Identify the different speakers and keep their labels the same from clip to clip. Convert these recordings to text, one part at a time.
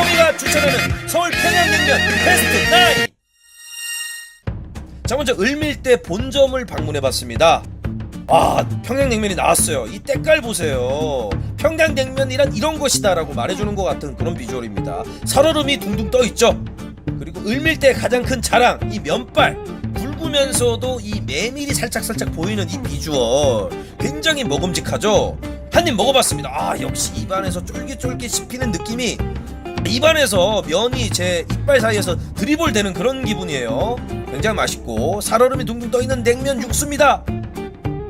Speaker 1: 다오미가 추천하는 서울 평양냉면 베스트 9. 자 먼저 을밀대 본점을 방문해봤습니다. 아 평양냉면이 나왔어요. 이 때깔 보세요. 평양냉면이란 이런 것이다라고 말해주는 것 같은 그런 비주얼입니다. 살얼음이 둥둥 떠 있죠. 그리고 을밀대 가장 큰 자랑 이 면발 굵으면서도 이 메밀이 살짝살짝 보이는 이 비주얼 굉장히 먹음직하죠. 한 입 먹어봤습니다. 아 역시 입안에서 쫄깃쫄깃 씹히는 느낌이 입안에서 면이 제 이빨 사이에서 드리블 되는 그런 기분이에요. 굉장히 맛있고 살얼음이 둥둥 떠 있는 냉면 육수입니다.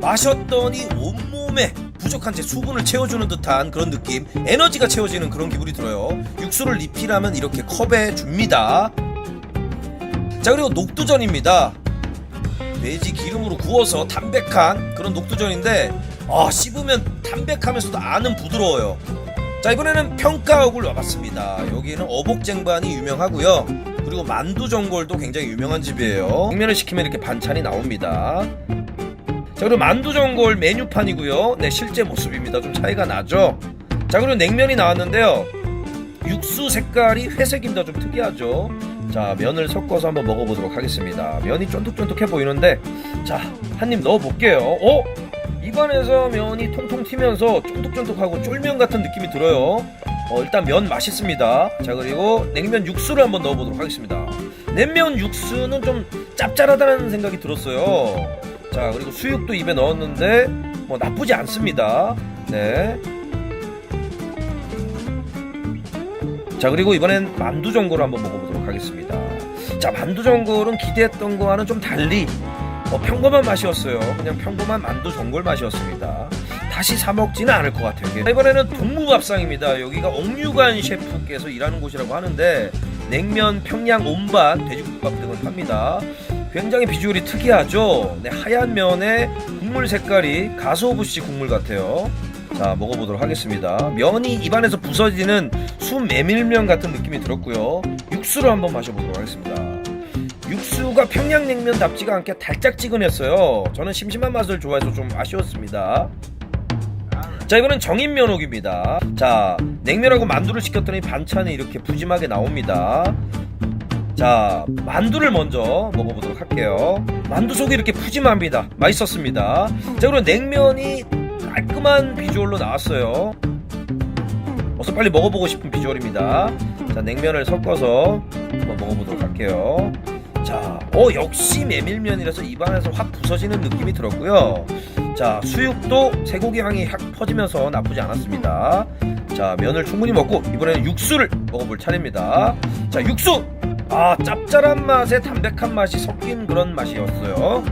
Speaker 1: 마셨더니 온몸에 부족한 제 수분을 채워주는 듯한 그런 느낌 에너지가 채워지는 그런 기분이 들어요 육수를 리필하면 이렇게 컵에 줍니다 자 그리고 녹두전입니다 돼지 기름으로 구워서 담백한 그런 녹두전인데 아 씹으면 담백하면서도 안은 부드러워요 자 이번에는 평가옥을 와봤습니다 여기는 어복쟁반이 유명하고요 그리고 만두전골도 굉장히 유명한 집이에요 냉면을 시키면 이렇게 반찬이 나옵니다 자 그리고 만두전골 메뉴판이고요. 네 실제 모습입니다. 좀 차이가 나죠. 자 그리고 냉면이 나왔는데요. 육수 색깔이 회색입니다. 좀 특이하죠. 자 면을 섞어서 한번 먹어보도록 하겠습니다. 면이 쫀득쫀득해 보이는데 자 한 입 넣어볼게요. 어? 입안에서 면이 통통 튀면서 쫀득쫀득하고 쫄면 같은 느낌이 들어요. 어, 일단 면 맛있습니다. 자 그리고 냉면 육수를 한번 넣어보도록 하겠습니다. 냉면 육수는 좀 짭짤하다는 생각이 들었어요. 자 그리고 수육도 입에 넣었는데 뭐 나쁘지 않습니다. 네. 자 그리고 이번엔 만두 전골을 한번 먹어보도록 하겠습니다. 자 만두 전골은 기대했던 거와는 좀 달리 어, 평범한 맛이었어요. 그냥 평범한 만두 전골 맛이었습니다. 다시 사 먹지는 않을 것 같아요. 이번에는 동무밥상입니다. 여기가 옥류관 셰프께서 일하는 곳이라고 하는데 냉면, 평양, 온반, 돼지국밥 등을 팝니다. 굉장히 비주얼이 특이하죠. 네, 하얀 면에 국물 색깔이 가소부시 국물 같아요. 자 먹어보도록 하겠습니다. 면이 입안에서 부서지는 수메밀면 같은 느낌이 들었고요. 육수를 한번 마셔보도록 하겠습니다. 육수가 평양냉면답지가 않게 달짝지근했어요. 저는 심심한 맛을 좋아해서 좀 아쉬웠습니다. 자 이번엔 정인 면옥입니다. 자 냉면하고 만두를 시켰더니 반찬이 이렇게 푸짐하게 나옵니다. 자 만두를 먼저 먹어보도록 할게요. 만두 속이 이렇게 푸짐합니다. 맛있었습니다. 자 그리고 냉면이 깔끔한 비주얼로 나왔어요. 어서 빨리 먹어보고 싶은 비주얼입니다. 자 냉면을 섞어서 한번 먹어보도록 할게요. 자, 어 역시 메밀면이라서 입안에서 확 부서지는 느낌이 들었고요. 자 수육도 쇠고기 향이 확 퍼지면서 나쁘지 않았습니다. 자 면을 충분히 먹고 이번에는 육수를 먹어볼 차례입니다. 자 육수 아 짭짤한 맛에 담백한 맛이 섞인 그런 맛이었어요.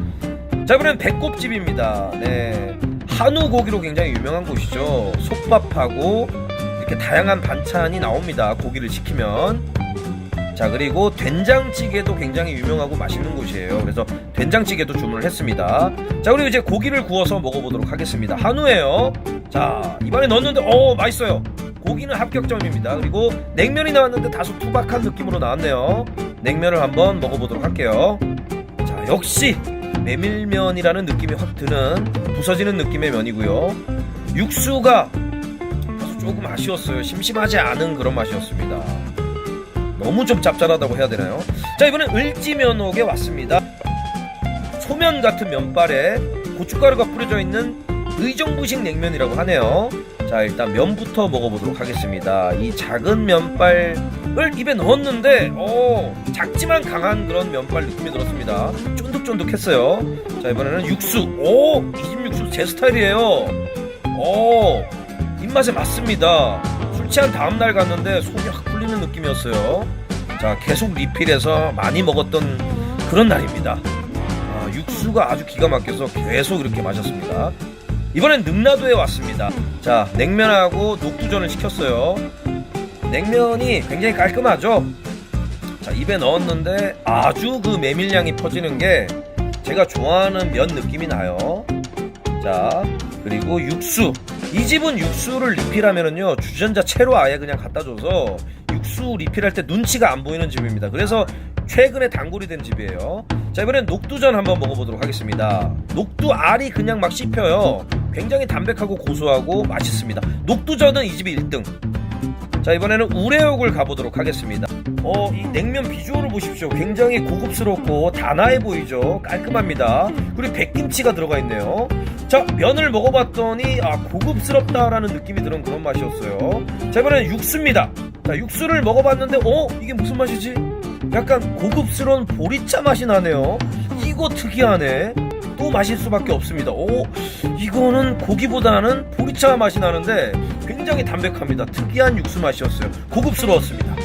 Speaker 1: 자 이번엔 배꼽집입니다. 네 한우 고기로 굉장히 유명한 곳이죠. 솥밥하고 이렇게 다양한 반찬이 나옵니다. 고기를 시키면. 자 그리고 된장찌개도 굉장히 유명하고 맛있는 곳이에요. 그래서 된장찌개도 주문을 했습니다. 자 그리고 이제 고기를 구워서 먹어보도록 하겠습니다. 한우예요. 자 입안에 넣었는데 어 맛있어요. 고기는 합격점입니다. 그리고 냉면이 나왔는데 다소 투박한 느낌으로 나왔네요. 냉면을 한번 먹어보도록 할게요. 자 역시 메밀면이라는 느낌이 확 드는 부서지는 느낌의 면이고요. 육수가 다소 조금 아쉬웠어요. 심심하지 않은 그런 맛이었습니다. 너무 좀 짭짤하다고 해야 되나요? 자 이번엔 을지면옥에 왔습니다. 소면 같은 면발에 고춧가루가 뿌려져 있는 의정부식 냉면이라고 하네요. 자 일단 면부터 먹어보도록 하겠습니다. 이 작은 면발을 입에 넣었는데 오 작지만 강한 그런 면발 느낌이 들었습니다. 쫀득쫀득했어요. 자 이번에는 육수. 오 이 집 육수 제 스타일이에요. 오 입맛에 맞습니다. 술 취한 다음 날 갔는데 속이 확 풀리는 느낌이었어요. 자 계속 리필해서 많이 먹었던 그런 날입니다. 아, 육수가 아주 기가 막혀서 계속 이렇게 마셨습니다. 이번엔 능라도에 왔습니다. 자, 냉면하고 녹두전을 시켰어요. 냉면이 굉장히 깔끔하죠? 자, 입에 넣었는데 아주 그 메밀향이 퍼지는 게 제가 좋아하는 면 느낌이 나요. 자, 그리고 육수. 이 집은 육수를 리필하면은요, 주전자 채로 아예 그냥 갖다 줘서 육수 리필할 때 눈치가 안 보이는 집입니다. 그래서 최근에 단골이 된 집이에요. 자, 이번엔 녹두전 한번 먹어보도록 하겠습니다. 녹두 알이 그냥 막 씹혀요. 굉장히 담백하고 고소하고 맛있습니다. 녹두전은 이 집이 1등. 자, 자 이번에는 우레옥을 가보도록 하겠습니다. 어, 이 냉면 비주얼을 보십시오. 굉장히 고급스럽고 단아해 보이죠. 깔끔합니다. 그리고 백김치가 들어가 있네요. 자 면을 먹어봤더니 아 고급스럽다라는 느낌이 드는 그런 맛이었어요. 자 이번에는 육수입니다. 자 육수를 먹어봤는데 어 이게 무슨 맛이지? 약간 고급스러운 보리차 맛이 나네요. 이거 특이하네. 또 마실 수밖에 없습니다. 오, 이거는 고기보다는 보리차 맛이 나는데 굉장히 담백합니다. 특이한 육수 맛이었어요. 고급스러웠습니다.